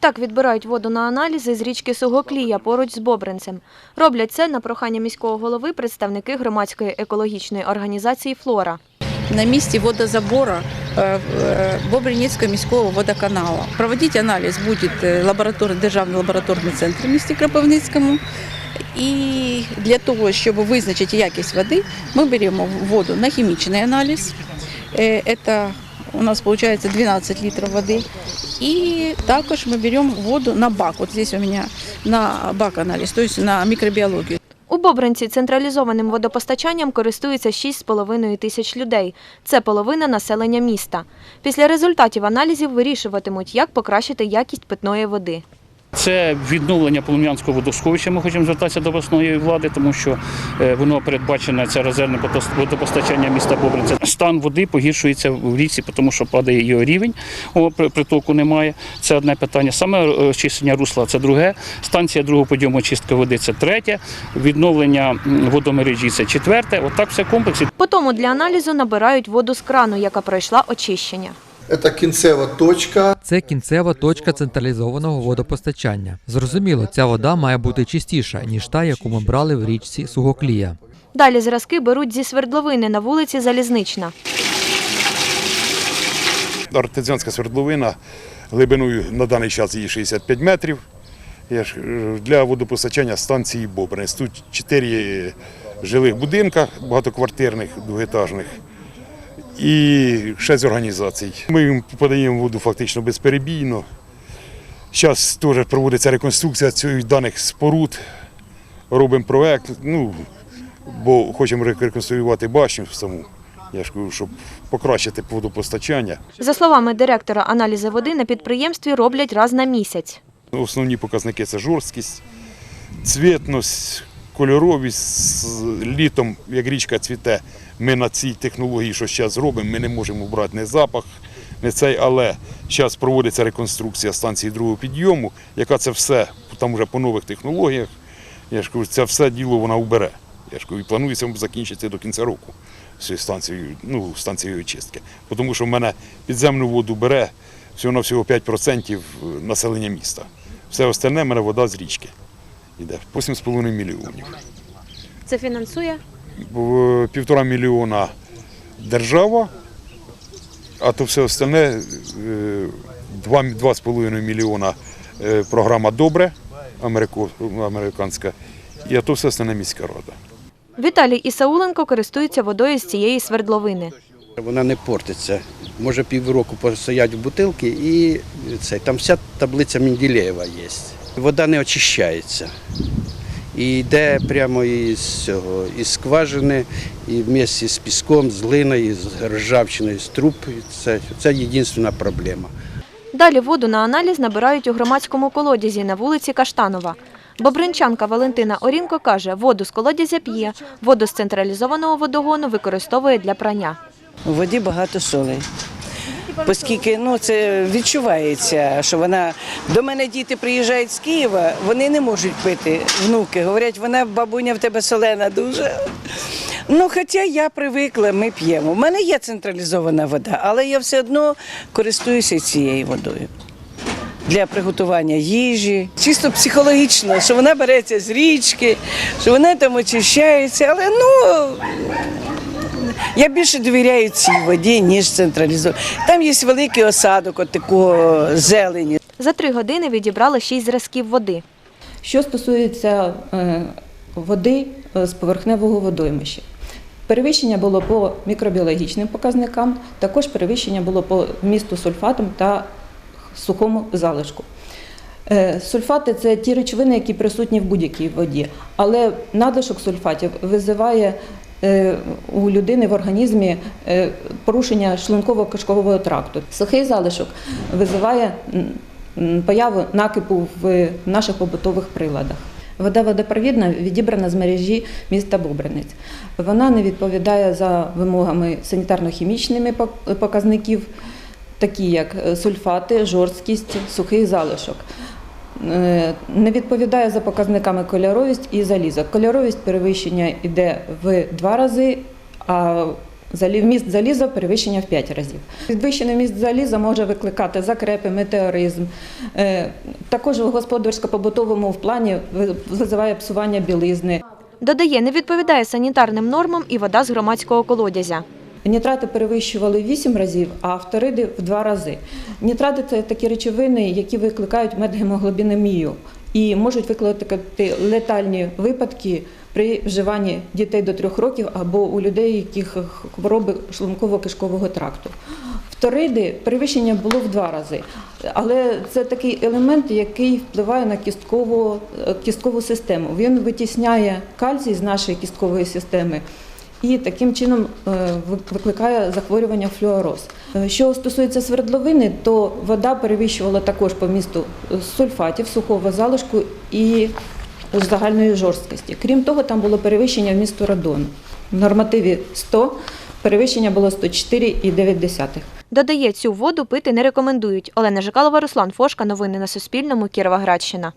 Так відбирають воду на аналізи з річки Сугоклія поруч з Бобринцем. Роблять це на прохання міського голови представники громадської екологічної організації «Флора». на місці водозабора е, е, Бобринецького міського водоканалу. Проводити аналіз буде Державний лабораторний центр в місті Кропивницькому. І для того, щоб визначити якість води, ми беремо воду на хімічний аналіз. Е, Це у нас виходить 12 літрів води. І також ми беремо воду на бак. От здесь у мене на бак аналіз, тобто на мікробіологію. У Бобринці централізованим водопостачанням користується 6,5 тисяч людей. Це половина населення міста. Після результатів аналізів вирішуватимуть, як покращити якість питної води. Це відновлення Полум'янського водосховища. Ми хочемо звертатися до обласної влади, тому що е, воно передбачене це резервне водопостачання міста Бобринця. Стан води погіршується в річці, тому що падає його рівень, притоку немає. Це одне питання. Саме е, очищення русла це друге. Станція другого подйому очистки води це третє. Відновлення водомережі це четверте. Отак все комплексі. Потім для аналізу набирають воду з крану, яка пройшла очищення. Це кінцева точка. Це кінцева точка централізованого водопостачання. Зрозуміло, ця вода має бути чистіша, ніж та, яку ми брали в річці Сугоклія. Далі зразки беруть зі свердловини на вулиці Залізнична. артезіанська свердловина глибиною на даний час її 65 метрів. Для водопостачання станції Бобринець. Тут чотири жилих будинка багатоквартирних, двохетажних і шість організацій. Ми їм подаємо воду фактично безперебійно. Зараз теж проводиться реконструкція цих даних споруд. Робимо проект, ну, бо хочемо реконструювати башню саму. Я ж кажу, щоб покращити водопостачання. За словами директора, аналізи води на підприємстві роблять раз на місяць. Основні показники це жорсткість, цвітність, кольоровість. Літом, як річка цвіте, ми на цій технології, що зараз робимо, ми не можемо брати не запах, не цей, але зараз проводиться реконструкція станції другого підйому, яка це все, там вже по нових технологіях, я ж кажу, це все діло вона убере. Я ж кажу, і планується закінчити до кінця року цією станцією, ну, станцією очистки. Тому що в мене підземну воду бере всього на всього 5% населення міста. Все остальне в мене вода з річки. Йде 8,5 мільйонів. Це фінансує? Півтора мільйона держава, а то все остальне е, два- 2,5 мільйона е, програма Добре американська, і а то все остальне міська рада. Віталій Ісауленко користується водою з цієї свердловини. Вона не портиться. Може півроку постоять в бутилки і це, там вся таблиця Менделєєва є. Вода не очищається. І йде прямо із цього, із скважини, і вместе з піском, з глиною, з ржавчиною, з труб. Це, це єдина проблема. Далі воду на аналіз набирають у громадському колодязі на вулиці Каштанова. Бобринчанка Валентина Орінко каже, воду з колодязя п'є, воду з централізованого водогону використовує для прання. У воді багато солей. Оскільки ну, це відчувається, що вона до мене діти приїжджають з Києва, вони не можуть пити. Внуки говорять, вона бабуня в тебе солена дуже. Ну, хоча я привикла, ми п'ємо. У мене є централізована вода, але я все одно користуюся цією водою. Для приготування їжі, чисто психологічно, що вона береться з річки, що вона там очищається, але ну я більше довіряю цій воді, ніж централізованій. Там є великий осадок от такого зелені. За три години відібрали шість зразків води. Що стосується е, води е, з поверхневого водоймища, перевищення було по мікробіологічним показникам, також перевищення було по вмісту сульфатом та сухому залишку. Е, Сульфати це ті речовини, які присутні в будь-якій воді, але надлишок сульфатів визиває у людини в організмі е, порушення шлунково-кишкового тракту. Сухий залишок визиває появу накипу в наших побутових приладах. Вода водопровідна відібрана з мережі міста Бобринець. Вона не відповідає за вимогами санітарно-хімічними показників, такі як е, сульфати, жорсткість, сухий залишок. Е, Не відповідає за показниками кольоровість і залізо. Кольоровість перевищення йде в два рази, а Вміст заліза перевищення в 5 разів. Підвищений вміст заліза може викликати закрепи, метеоризм. Е, Також в господарсько-побутовому в плані визиває псування білизни. Додає, не відповідає санітарним нормам і вода з громадського колодязя. Нітрати перевищували 8 разів, а фториди в 2 рази. Нітрати це такі речовини, які викликають медгемоглобінемію і можуть викликати летальні випадки при вживанні дітей до 3 років або у людей, яких хвороби шлунково-кишкового тракту. Фториди перевищення було в два рази, але це такий елемент, який впливає на кісткову, кісткову систему. Він витісняє кальцій з нашої кісткової системи і таким чином е, викликає захворювання флюороз. Е, Що стосується свердловини, то вода перевищувала також по місту сульфатів, сухого залишку і загальної жорсткості. Крім того, там було перевищення вмісту радону. В нормативі 100, перевищення було 104,9. Додає, цю воду пити не рекомендують. Олена Жикалова, Руслан Фошка. Новини на Суспільному. Кіровоградщина.